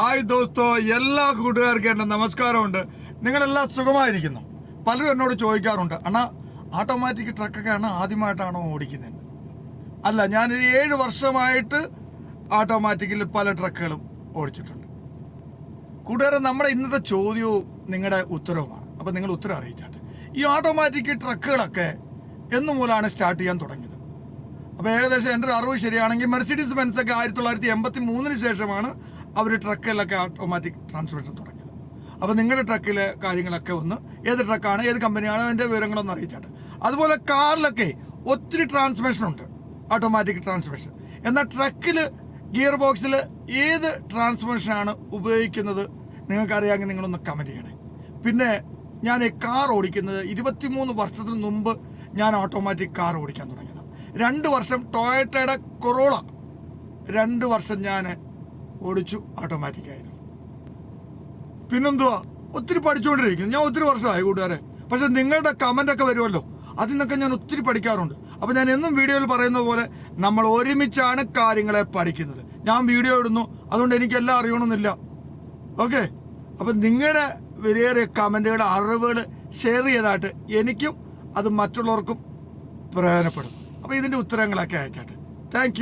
Hi ദോസ്തോ എല്ലാ കൂട്ടുകാർക്കും എന്റെ നമസ്കാരമുണ്ട്. നിങ്ങളെല്ലാം സുഖമായിരിക്കുന്നു? പലരും എന്നോട് ചോദിക്കാറുണ്ട് അണ്ണാ ഓട്ടോമാറ്റിക് ട്രക്കൊക്കെ ആണ് ആദ്യമായിട്ടാണോ ഓടിക്കുന്നത്? അല്ല ഞാനൊരു ഏഴ് വർഷമായിട്ട് ഓട്ടോമാറ്റിക്കിൽ പല ട്രക്കുകളും ഓടിച്ചിട്ടുണ്ട്. കൂട്ടുകാരെ നമ്മുടെ ഇന്നത്തെ ചോദ്യവും നിങ്ങളുടെ ഉത്തരവുമാണ്. അപ്പം നിങ്ങൾ ഉത്തരം അറിയിച്ചാട്ടെ. ഈ ഓട്ടോമാറ്റിക് ട്രക്കുകളൊക്കെ എന്നു മൂലമാണ് സ്റ്റാർട്ട് ചെയ്യാൻ തുടങ്ങിയത്. അപ്പോൾ ഏകദേശം എന്റെ ഒരു അറിവ് ശരിയാണെങ്കിൽ മെർസിഡീസ് ബെൻസ് ഒക്കെ ആയിരത്തി തൊള്ളായിരത്തി എൺപത്തി മൂന്നിന് ശേഷമാണ് അവർ ട്രക്കിലൊക്കെ ഓട്ടോമാറ്റിക് ട്രാൻസ്മിഷൻ തുടങ്ങിയത്. അപ്പോൾ നിങ്ങളുടെ ട്രക്കിലെ കാര്യങ്ങളൊക്കെ ഒന്ന് ഏത് ട്രക്കാണ് ഏത് കമ്പനിയാണ് അതിന്റെ വിവരങ്ങളൊന്ന് അറിയിച്ചാട്ടെ. അതുപോലെ കാറിലൊക്കെ ഒത്തിരി ട്രാൻസ്മിഷൻ ഉണ്ട് ഓട്ടോമാറ്റിക് ട്രാൻസ്മിഷൻ എന്നാൽ ട്രക്കിൽ ഗിയർ ബോക്സിൽ ഏത് ട്രാൻസ്മിഷനാണ് ഉപയോഗിക്കുന്നത് നിങ്ങൾക്കറിയാമെങ്കിൽ നിങ്ങളൊന്ന് കമന്റ് ചെയ്യണേ. പിന്നെ ഞാൻ ഈ കാർ ഓടിക്കുന്നത് ഇരുപത്തിമൂന്ന് വർഷത്തിന് മുമ്പ് ഞാൻ ഓട്ടോമാറ്റിക് കാർ ഓടിക്കാൻ തുടങ്ങിയത് രണ്ട് വർഷം ടൊയറ്റയുടെ കൊറോള. രണ്ട് വർഷം ഞാൻ ഓടിച്ചു ഓട്ടോമാറ്റിക്കായിരുന്നു പിന്നെന്തുവാ? ഒത്തിരി പഠിച്ചുകൊണ്ടിരിക്കുന്നു. ഞാൻ ഒത്തിരി വർഷമായി കൂട്ടുകാരെ. പക്ഷെ നിങ്ങളുടെ കമന്റൊക്കെ വരുമല്ലോ. അതിൽ നിന്നൊക്കെ ഞാൻ ഒത്തിരി പഠിക്കാറുണ്ട്. അപ്പോൾ ഞാൻ എന്നും വീഡിയോയിൽ പറയുന്ന പോലെ നമ്മൾ ഒരുമിച്ചാണ് കാര്യങ്ങളെ പഠിക്കുന്നത്. ഞാൻ വീഡിയോ ഇടുന്നു. അതുകൊണ്ട് എനിക്കെല്ലാം അറിയണമെന്നില്ല. ഓക്കെ അപ്പം നിങ്ങളുടെ വിലയേറിയ കമന്റുകൾ അറിവുകൾ ഷെയർ ചെയ്തായിട്ട് എനിക്കും അത് മറ്റുള്ളവർക്കും പ്രയോജനപ്പെടും. അപ്പോൾ ഇതിന്റെ ഉത്തരങ്ങളൊക്കെ അയച്ചാട്ടെ. താങ്ക്